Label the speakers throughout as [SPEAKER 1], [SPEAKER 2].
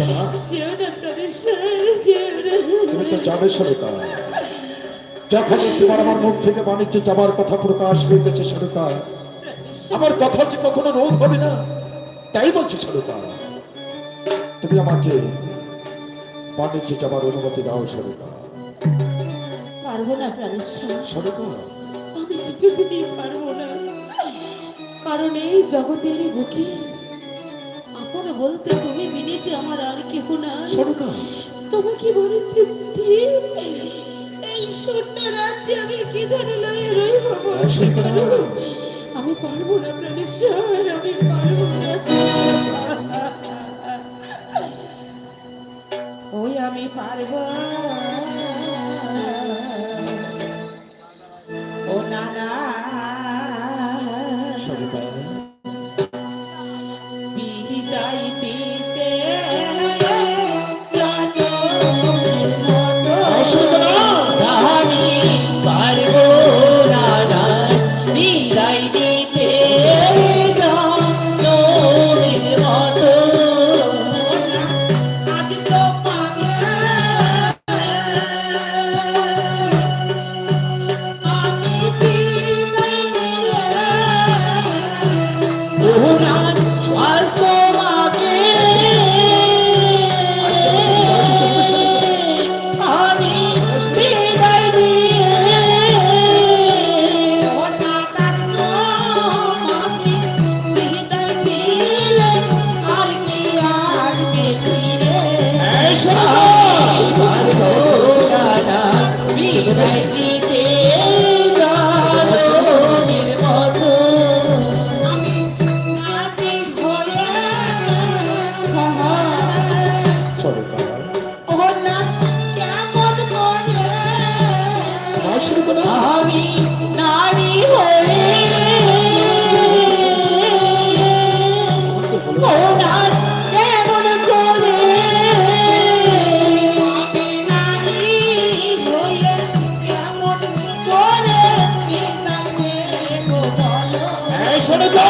[SPEAKER 1] না
[SPEAKER 2] তুমি তো সরকার। যখন তোমার আমার মুখ থেকে বাণিজ্য যাবার কথা প্রকাশ হইতেছে সরকার আমার কথা যে কখনো রোধ হবে না তাই বলছি সরকার। তুমি আমাকে বাণিজ্য যাবার অনুমতি দাও সরকার।
[SPEAKER 1] পারব না
[SPEAKER 2] সরকার।
[SPEAKER 1] আমি কিছুতেই পারব না। কারণ এই জগতের বুকে বলতে তুমি বিনেছে আমার আর কেহ না
[SPEAKER 2] সরকার
[SPEAKER 1] তোমাকে বলেছি এই শূন্য রাজ্যে আমি কি ধরে লয়ে রইব? আমি পারব না প্রাণেশ্বর আমি আমি নারী হয়ে ও না কেমন করে। আমি নারী হয়ে কেমন করে। বিদায়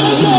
[SPEAKER 1] Amém.